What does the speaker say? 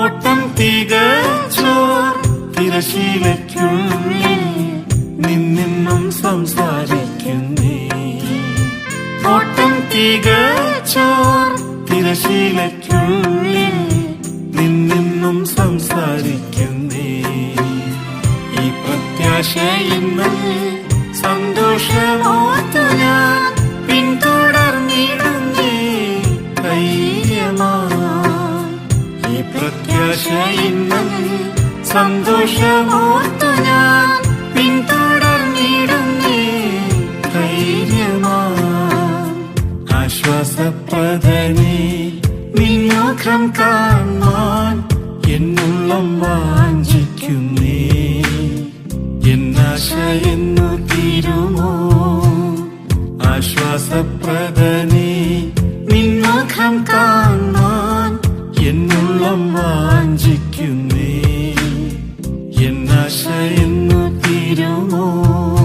ഓട്ടം തികച്ചോർ തിരശീലയ്ക്കുള്ളിൽ നിന്നും സംസാരിക്കുന്നേ. ഓട്ടം തികച്ചോർ തിരശീലയ്ക്കുള്ളിൽ നിന്നും സംസാരിക്കുന്നേ. ഈ സന്തോഷമോർത്തു പ്രത്യാശ ഇന്ന് സന്തോഷമോർത്തു ഞാൻ പിന്തുടർന്നിടുന്നേ ധൈര്യമായി ആശ്വാസപ്രദനേ നിന്നോഖം കാണാൻ എന്നുള്ളം വാഞ്ചിക്കുന്നേ. എന്നാശ എന്നു തീരുമോ? ആശ്വാസപ്രദനേ നിന്നുഖം കാണാൻ എന്നുള്ളം വാഞ്ചിക്കുന്നേ. എന്നാശ എന്നു തീരുമോ?